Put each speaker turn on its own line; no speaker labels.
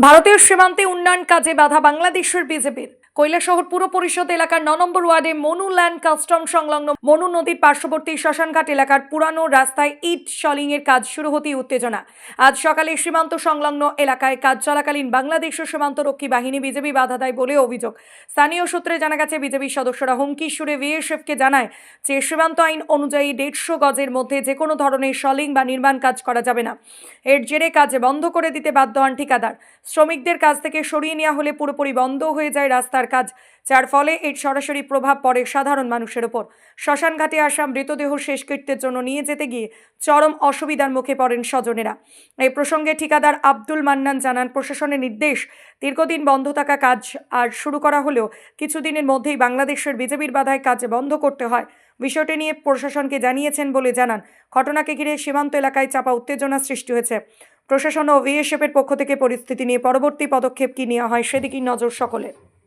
ভারতীয় সীমান্তে উন্নয়ন কাজে বাধা বাংলাদেশের বিজেপির। কৈলাসহর পুর পরিষদ এলাকার ন নম্বর ওয়ার্ডে মনু ল্যান্ড কাস্টম সংলগ্ন মনু নদীর পার্শ্ববর্তী শ্মশানঘাট এলাকার পুরানো রাস্তায় ইট শলিং এর কাজ শুরু হতেই উত্তেজনা। আজ সকালে সীমান্ত সংলগ্ন এলাকায় কাজ চলাকালীন বাংলাদেশ ও সীমান্তরক্ষী বাহিনী বিজেপি বাধা দেয় বলে অভিযোগ। স্থানীয় সূত্রে জানা গেছে বিজেপির সদস্যরা হুমকি সুরে বিএসএফকে জানায় যে, সীমান্ত আইন অনুযায়ী দেড়শো গজের মধ্যে যে কোনো ধরনের শলিং বা নির্মাণ কাজ করা যাবে না। এর জেরে কাজ বন্ধ করে দিতে বাধ্য হন ঠিকাদার। শ্রমিকদের কাজ থেকে সরিয়ে নেওয়া হলে পুরোপুরি বন্ধ হয়ে যায় রাস্তার কাজ। যার ফলে এর সরাসরি প্রভাব পড়ে সাধারণ মানুষের ওপর শ্মশানঘাটে আসা মৃতদেহ শেষকৃত্যের জন্য নিয়ে যেতে গিয়ে চরম অসুবিধার মুখে পড়েন স্বজনেরা। এই প্রসঙ্গে ঠিকাদার আব্দুল মান্নান জানান, প্রশাসনের নির্দেশ, দীর্ঘদিন বন্ধ থাকা কাজ আর শুরু করা হলেও কিছুদিনের মধ্যেই বাংলাদেশের বিজেপির বাধায় কাজ বন্ধ করতে হয়। বিষয়টি নিয়ে প্রশাসনকে জানিয়েছেন বলে জানান। ঘটনাকে ঘিরে সীমান্ত এলাকায় চাপা উত্তেজনা সৃষ্টি হয়েছে। প্রশাসন ও ভিএসএফের পক্ষ থেকে পরিস্থিতি নিয়ে পরবর্তী পদক্ষেপ কি নেওয়া হয় সেদিকেই নজর সকলের।